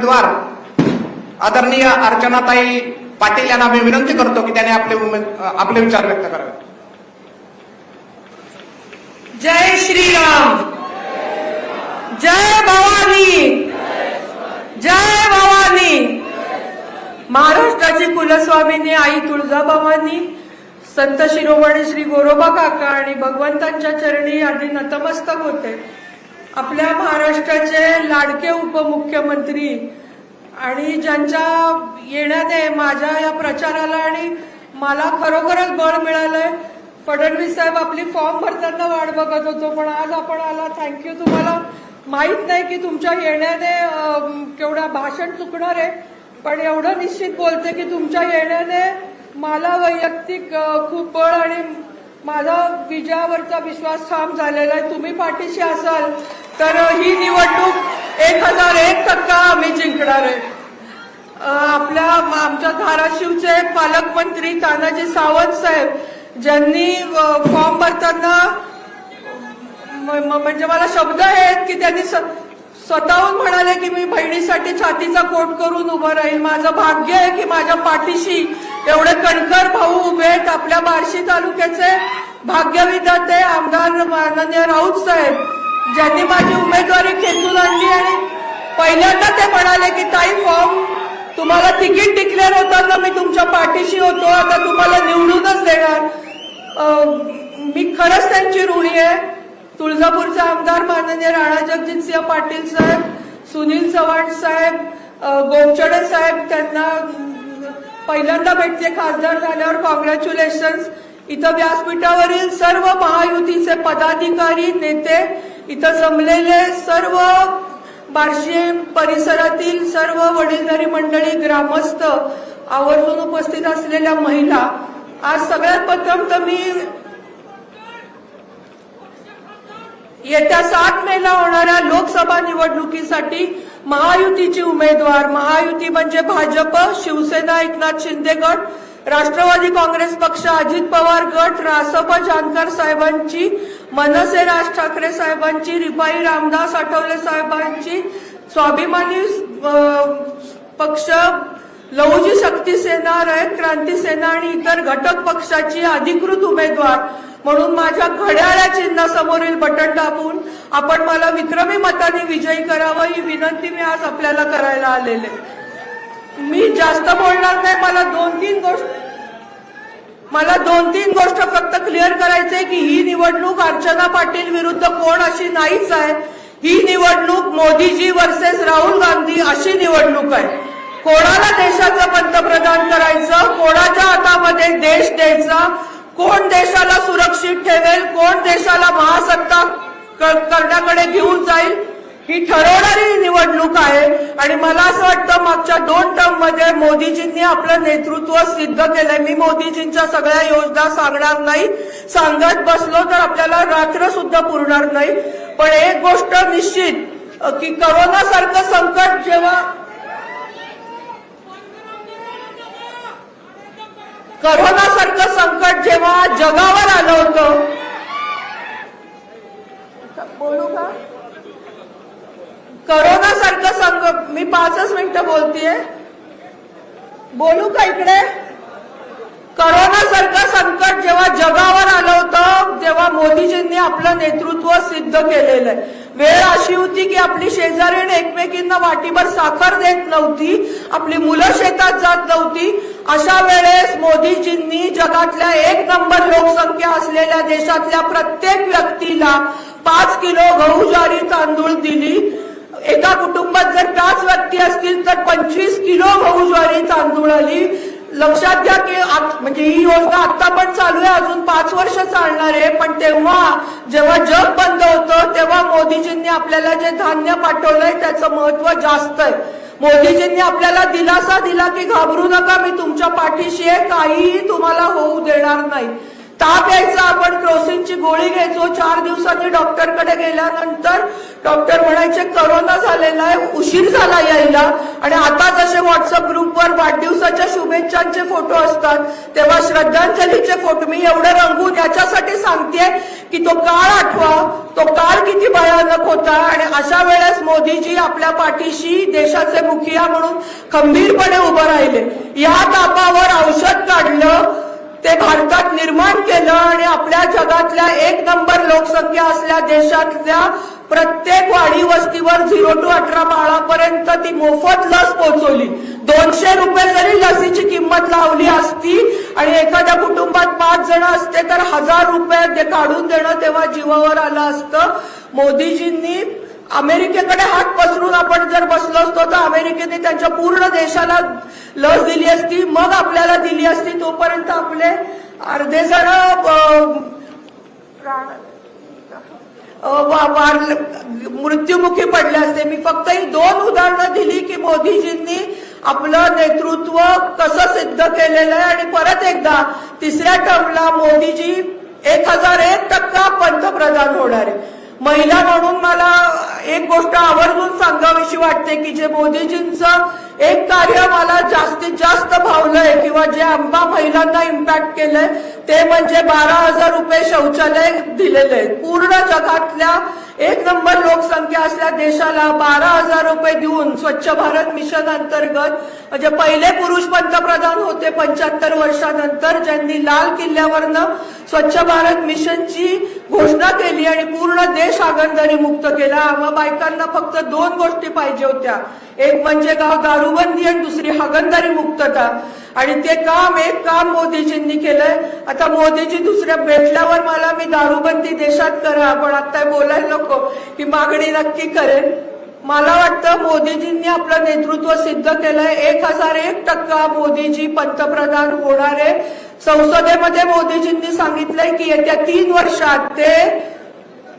उमेदवार आदरणीय अर्चनाताई पाटील यांना मी विनंती करतो की त्याने आपले उमेद आपले विचार व्यक्त करावे. जय श्रीराम. जय भवानी. जय भवानी. महाराष्ट्राची कुलस्वामिनी आई तुळजा भवानी संत शिरोमणी श्री गोरोबा काका आणि भगवंतांच्या चरणी आधी नतमस्तक होते. आपल्या महाराष्ट्राचे लाडके उपमुख्यमंत्री आणि ज्यांच्या येण्याने माझ्या या प्रचाराला आणि मला खरोखरच बळ मिळालंय फडणवीस साहेब आपली फॉर्म भरताना वाट बघत होतो पण आज आपण आला. थँक्यू तुम्हाला माहीत नाही की तुमच्या येण्याने केवढा भाषण चुकणार आहे पण एवढं निश्चित बोलते की तुमच्या येण्याने मला वैयक्तिक खूप बळ आणि माझा विजयावरचा विश्वास ठाम झालेला आहे. तुम्ही पाठीशी असाल तर ही निवडणूक एक हजार एक टक्का आम्ही जिंकणार आहे. आपल्या आमच्या धाराशिवचे पालकमंत्री तानाजी सावंत साहेब ज्यांनी फॉर्म भरताना म्हणजे मला शब्द आहेत की त्यांनी स- स्वतःहून म्हणाले की मी बहिणीसाठी छातीचा कोट करून उभं राहील. माझं भाग्य आहे की माझ्या पाठीशी एवढे कणखर भाऊ उभे आहेत. आपल्या बार्शी तालुक्याचे भाग्यविधाते आमदार माननीय राऊत साहेब ज्यांनी माझी उमेदवारी खेचून आणली आणि पहिल्यांदा ते म्हणाले की ताई फॉर्म तुम्हाला तिकीट डिक्लेअर होताना मी तुमच्या पाठीशी होतो. आता तुम्हाला निवडूनच देणार. मी खरंच त्यांची ऋणी आहे. तुळजापूरचे आमदार माननीय राणा जगजितसिंह पाटील साहेब सुनील चव्हाण साहेब अं, गोपचडे साहेब त्यांना पहिल्यांदा भेटते. खासदार झाल्यावर कॉंग्रॅच्युलेशन्स इथं व्यासपीठावरील सर्व महायुतीचे पदाधिकारी नेते इथं जमलेले सर्व बार्शी परिसरातील सर्व वडीलधारी मंडळी ग्रामस्थ आवर्जून उपस्थित असलेल्या महिला आज सगळ्यात प्रथम तर मी येत्या सात मेला होणाऱ्या लोकसभा निवडणुकीसाठी महायुतीची उमेदवार महायुती म्हणजे भाजप शिवसेना एकनाथ शिंदे गट राष्ट्रवादी काँग्रेस पक्ष अजित पवार गट रासप जानकर साहेबांची मनसे राज ठाकरे साहेबांची रिपाई रामदास आठवले साहेबांची स्वाभिमानी पक्ष लहुजी शक्ती सेना रयत क्रांती सेना आणि इतर घटक पक्षाची अधिकृत उमेदवार म्हणून माझ्या घड्याळ्या चिन्हासमोरील बटन दाबून आपण मला विक्रमी मताने विजयी करावं ही विनंती मी आज आपल्याला करायला आलेले. मी जास्त बोलणार नाही मला दोन तीन गोष्ट मला दोन तीन गोष्ट फक्त क्लिअर करायचंय की ही निवडणूक अर्चना पाटील विरुद्ध कोण अशी नाहीच आहे. ही निवडणूक मोदीजी वर्सेस राहुल गांधी अशी निवडणूक आहे. कोणाला देशाचं पंतप्रधान करायचं? कोणाच्या हातामध्ये देश द्यायचा? कोण देशाला सुरक्षित ठेवेल? कोण देशाला महासत्ता करण्याकडे घेऊन जाईल? ही ठरवणारी निवडणूक आहे. आणि मला असं वाटतं मागच्या दोन टर्ममध्ये मोदीजींनी आपलं नेतृत्व सिद्ध केलंय. मी मोदीजींच्या सगळ्या योजना सांगणार नाही. सांगत बसलो तर आपल्याला रात्र सुद्धा पुरणार नाही. पण एक गोष्ट निश्चित की करोना सारखं संकट जेव्हा करोना सारखं संकट जेव्हा जगावर आलं होतं बोलू का करोना सारखं संकट मी पाचच मिनिटं बोलतीये? बोलू का इकडे? करोना सारखं संकट जेव्हा जगावर आलं होतं तेव्हा मोदीजींनी आपलं नेतृत्व सिद्ध केलेलं आहे. वेळ अशी होती की आपली शेजारीण एकमेकींना वाटीभर साखर देत नव्हती आपली मुलं शेतात जात नव्हती. अशा वेळेस मोदीजींनी जगातल्या एक नंबर लोकसंख्या असलेल्या देशातल्या प्रत्येक व्यक्तीला पाच किलो गहू ज्वारी तांदूळ दिली. एका कुटुंबात जर पाच व्यक्ती असतील तर पंचवीस किलो गहू ज्वारी तांदूळ आली. लक्षात घ्या की म्हणजे ही योजना आता पण चालू आहे अजून पाच वर्ष चालणार आहे. पण तेव्हा जेव्हा जग बंद होतं तेव्हा मोदीजींनी आपल्याला जे धान्य पाठवलंय त्याचं महत्त्व जास्त आहे. मोदीजींनी आपल्याला दिलासा दिला की घाबरू नका मी तुमच्या पाठीशी आहे काहीही तुम्हाला होऊ देणार नाही. ताप यायचा आपण क्रोसिनची गोळी घ्यायचो चार दिवसांनी डॉक्टरकडे गेल्यानंतर डॉक्टर म्हणायचे करोना झालेला आहे उशीर झाला यायला. आणि आता जसे व्हॉट्सअप ग्रुपवर वाढदिवसाच्या शुभेच्छांचे फोटो असतात तेव्हा श्रद्धांजलीचे फोटो मी एवढं रंगून याच्यासाठी सांगते की तो काळ आठवा तो काळ किती भयानक होता. आणि अशा वेळेस मोदीजी आपल्या पाठीशी देशाचे मुखिया म्हणून खंबीरपणे उभं राहिले. या तापावर औषध काढलं ते भारतात निर्माण केलं आणि आपल्या जगातल्या एक नंबर लोकसंख्या असल्या देशातल्या प्रत्येक वाडी वस्तीवर झिरो टू अठरा बाळापर्यंत ती मोफत लस पोहोचवली. दोनशे रुपये जरी लसीची किंमत लावली असती आणि एखाद्या कुटुंबात पाच जण असते तर हजार रुपये ते काढून देणं तेव्हा जीवावर आलं असतं. मोदीजींनी अमेरिकेकडे हात पसरून आपण जर असतो तर अमेरिकेने त्यांच्या पूर्ण देशाला लस दिली असती मग आपल्याला दिली असती तोपर्यंत आपले अर्धे जण अं, मृत्युमुखी पडले असते. मी फक्त ही दोन उदाहरणं दिली की मोदीजींनी आपलं नेतृत्व कसं सिद्ध केलेलं आहे आणि परत एकदा तिसऱ्या टर्मला मोदीजी एक हजार एक टक्का पंतप्रधान होणार आहे. महिला म्हणून मला एक गोष्ट आवर्जून सांगावीशी वाटते की जे मोदीजींचं एक कार्य मला जास्तीत जास्त भावलंय किंवा जे आंबा महिलांना इम्पॅक्ट केलंय ते म्हणजे बारा हजार रुपये शौचालय दिलेले आहेत. पूर्ण जगातल्या एक नंबर लोकसंख्या असल्या देशाला बारा हजार रुपये देऊन स्वच्छ भारत मिशन अंतर्गत म्हणजे पहिले पुरुष पंतप्रधान होते पंच्याहत्तर वर्षानंतर ज्यांनी लाल किल्ल्यावरनं स्वच्छ भारत मिशनची घोषणा केली आणि पूर्ण देश आगंदारी मुक्त केला. मग बायकांना फक्त दोन गोष्टी पाहिजे होत्या. एक म्हणजे गाव दारूबंदी आणि दुसरी हागंदारी मुक्तता. आणि ते काम एक काम मोदीजींनी केलंय. आता मोदीजी दुसऱ्या भेटल्यावर मला मी दारूबंदी देशात करा पण आता बोलायला नको. की मागणी नक्की करेन. मला वाटतं मोदीजींनी आपलं नेतृत्व सिद्ध केलंय. एक हजार एक टक्का मोदीजी पंतप्रधान होणार आहे. संसदेमध्ये मोदीजींनी सांगितलंय की येत्या तीन वर्षात ते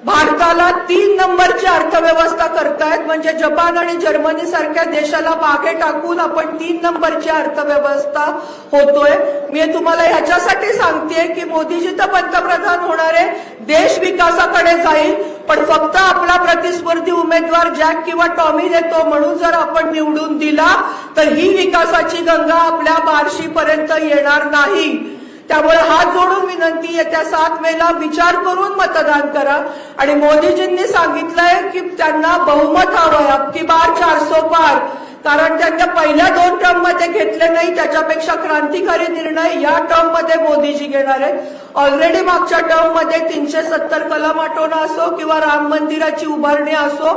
भारताला तीन नंबरची अर्थव्यवस्था करतायत. म्हणजे जपान आणि जर्मनी सारख्या देशाला मागे टाकून आपण तीन नंबरची अर्थव्यवस्था होतोय. मी तुम्हाला ह्याच्यासाठी सांगतेय की मोदीजी तर पंतप्रधान होणार आहे. देश विकासाकडे जाईल. पण फक्त आपला प्रतिस्पर्धी उमेदवार जॅक किंवा टॉमी देतो म्हणून जर आपण निवडून दिला तर ही विकासाची गंगा आपल्या बार्शीपर्यंत येणार नाही. त्यामुळे हात जोडून विनंती येत्या सात मेला विचार करून मतदान करा. आणि मोदीजींनी सांगितलंय की त्यांना बहुमत हवंय अबकी बार चारसो पार. कारण त्यांच्या पहिल्या दोन टर्ममध्ये घेतले नाही त्याच्यापेक्षा क्रांतिकारी निर्णय या टर्ममध्ये मोदीजी घेणार आहेत. ऑलरेडी मागच्या टर्ममध्ये तीनशे सत्तर कलम आठवणं असो किंवा राम मंदिराची उभारणी असो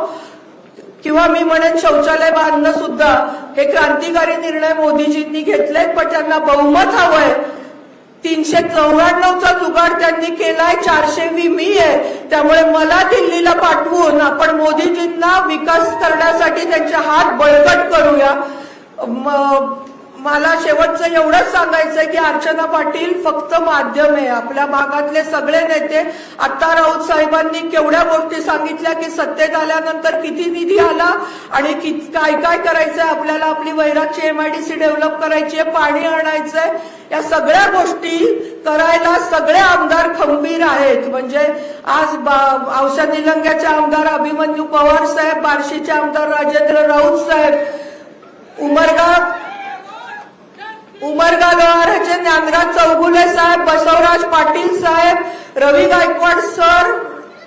किंवा मी म्हणेन शौचालय बांधणं सुद्धा हे क्रांतिकारी निर्णय मोदीजींनी घेतलेत पण त्यांना बहुमत हवंय तीनशे चौऱ्याण्णवचा जुगाड त्यांनी केलाय चारशे वी मी आहे. त्यामुळे मला दिल्लीला पाठवून आपण मोदीजींना विकास करण्यासाठी त्यांचे हात बळकट करूया. मला शेवटचं एवढंच सांगायचंय की अर्चना पाटील फक्त माध्यम आहे. आपल्या भागातले सगळे नेते आता राऊत साहेबांनी केवढ्या गोष्टी सांगितल्या की सत्तेत आल्यानंतर किती निधी आला आणि काय काय करायचंय? आपल्याला आपली वैरागची एमआयडीसी डेव्हलप करायची आहे पाणी आणायचंय. या सगळ्या गोष्टी करायला सगळे आमदार खंबीर आहेत. म्हणजे आज बा- औषध निलंग्याचे आमदार अभिमन्यू पवार साहेब बार्शीचे आमदार राजेंद्र राऊत साहेब उमरगा उमरगा गवाराचे ज्ञानराज चौगुले साहेब बसवराज पाटील साहेब रवी गायकवाड सर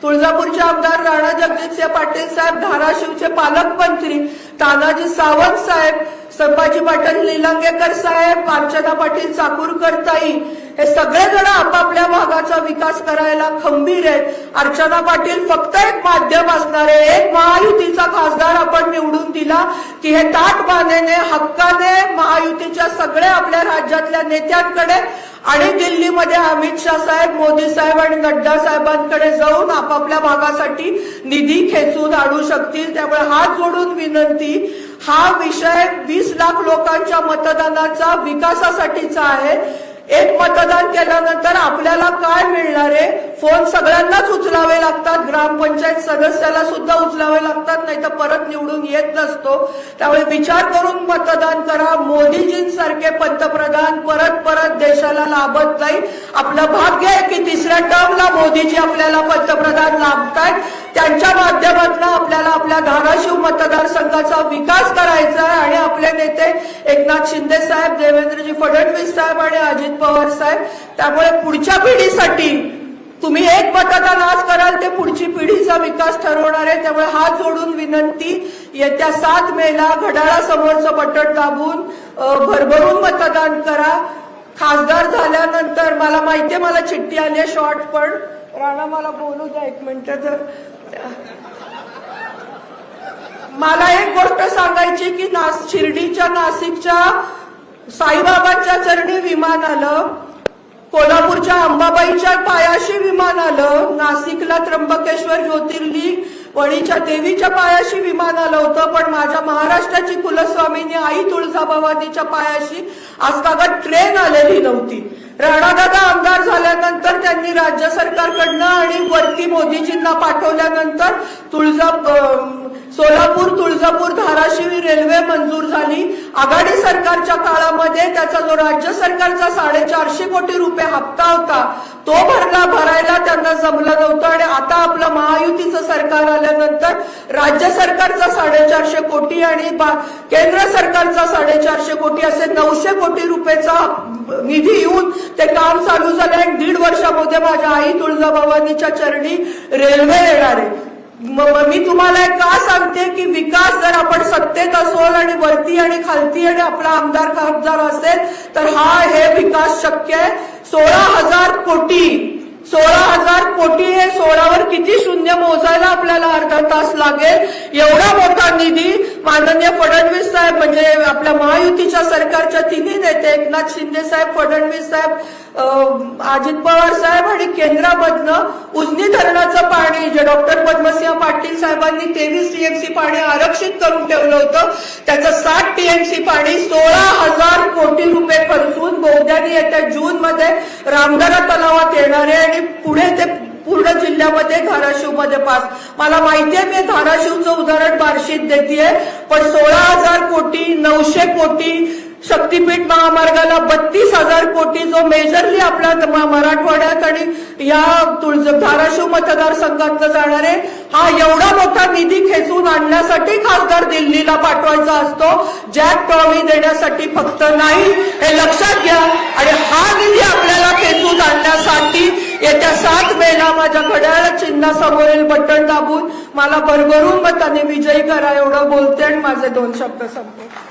तुळजापूरचे आमदार राणा जगजितसिंह पाटील साहेब धाराशिवचे पालकमंत्री तानाजी सावंत साहेब संभाजी पाटील निलंगेकर साहेब अर्चना पाटील चाकूरकर ताई हे सगळेजण आपापल्या भागाचा विकास करायला खंबीर आहेत. अर्चना पाटील फक्त एक माध्यम असणार आहे. एक महायुतीचा खासदार आपण निवडून दिला की हे ताट बांधेने हक्काने महायुतीच्या सगळ्या आपल्या राज्यातल्या नेत्यांकडे आणि दिल्लीमध्ये अमित शाह साहेब मोदी साहेब आणि नड्डा साहेबांकडे जाऊन आपापल्या भागासाठी निधी खेचून आणू शकतील. त्यामुळे हात जोडून विनंती हा विषय वीस लाख लोकांच्या मतदानाचा विकासासाठीचा आहे. एक मतदान केल्यानंतर आपल्याला काय मिळणार आहे? फोन सगळ्यांनाच उचलावे लागतात. ग्रामपंचायत सदस्याला सुद्धा उचलावे लागतात नाही तर परत निवडून येत नसतो. त्यामुळे विचार करून मतदान करा. मोदीजींसारखे पंतप्रधान परत परत देशाला लाभत नाही. आपलं भाग्य आहे की तिसऱ्या टर्मला मोदीजी आपल्याला पंतप्रधान लाभतायत त्यांच्या माध्यमातून आपल्याला आपल्या धाराशिव मतदारसंघाचा विकास करायचा आहे आणि आपले नेते एकनाथ शिंदे साहेब देवेंद्रजी फडणवीस साहेब आणि अजित पवार साहेब. त्यामुळे पुढच्या पिढीसाठी तुम्ही एक मतदान आज कराल ते पुढची पिढीचा विकास ठरवणार आहे. त्यामुळे हात जोडून विनंती येत्या सात मेला घड्याळासमोरचं बटन दाबून भरभरून मतदान करा. खासदार झाल्यानंतर मला माहितीये मला चिठ्ठी आली आहे शॉर्ट पण राणा मला बोलू द्या एक मिनिट तर मला एक गोष्ट सांगायची की नास शिर्डीच्या नाशिकच्या साईबाबांच्या चरणी विमान आलं. कोल्हापूरच्या अंबाबाईच्या पायाशी विमान आलं. नाशिकला त्र्यंबकेश्वर ज्योतिर्लिंग वणीच्या देवीच्या पायाशी विमान आलं होतं पण माझ्या महाराष्ट्राची कुलस्वामीनी आई तुळजाभवानीच्या पायाशी आज कागद ट्रेन आलेली नव्हती. राणादादा आमदार झाल्यानंतर त्यांनी राज्य सरकारकडनं आणि वरती मोदीजींना पाठवल्यानंतर तुळजा सोलापूर तुळजापूर धाराशिव रेल्वे मंजूर झाली. आघाडी सरकारच्या काळामध्ये त्याचा जो राज्य सरकारचा साडेचारशे कोटी रुपये हप्ता होता तो भरला भरायला त्यांना जमलं नव्हतं आणि आता आपलं महायुतीचं सरकार आल्यानंतर राज्य सरकारचा साडेचारशे कोटी आणि केंद्र सरकारचा साडेचारशे कोटी असे नऊशे कोटी रुपयेचा निधी येऊन ते काम चालू झालं आणि दीड वर्षामध्ये माझ्या आई तुळजाभवानीच्या चरणी रेल्वे येणार आहे. मी तुम्हाला एक का सांगते की विकास जर आपण सत्तेत असोल आणि वरती आणि खालती आणि आपला आमदार खासदार असेल तर हा हे विकास शक्य आहे. सोळा हजार कोटी सोळा हजार कोटी हे सोळावर किती शून्य मोजायला आपल्याला अर्धा तास लागेल? एवढा मोठा निधी माननीय फडणवीस साहेब म्हणजे आपल्या महायुतीच्या सरकारच्या तिन्ही नेते एकनाथ शिंदे साहेब फडणवीस साहेब अजित पवार साहेब आणि केंद्रामधनं उजनी धरणाचं पाणी जे डॉक्टर पद्मसिंह पाटील साहेबांनी तेवीस टीएमसी पाणी आरक्षित करून ठेवलं होतं त्याचं साठ टीएमसी पाणी सोळा हजार कोटी रुपये खर्चून बोगद्याने येत्या जून मध्ये तलावात येणार आहे आणि पुढे ते पूर्ण जिल्ह्यामध्ये धाराशिवमध्ये पास. मला माहितीये मी धाराशिवचं उदाहरण बार्शीत देते पण सोळा हजार कोटी नऊशे कोटी शक्तीपीठ महामार्गाला बत्तीस हजार कोटी जो मेजरली आपल्या मराठवाड्यात आणि या तुळज धाराशिव मतदारसंघातनं जाणारे हा एवढा मोठा निधी खेचून आणण्यासाठी खासदार दिल्लीला पाठवायचा असतो जॅक टॉमी देण्यासाठी फक्त नाही हे लक्षात घ्या. आणि हा निधी आपल्याला खेचून आणण्यासाठी येत्या सात मेला माझ्या घड्याळ चिन्हासमोरील बटन दाबून. मला भरभरून मताने विजयी करा एवढं बोलते आणि माझे दोन शब्द संपले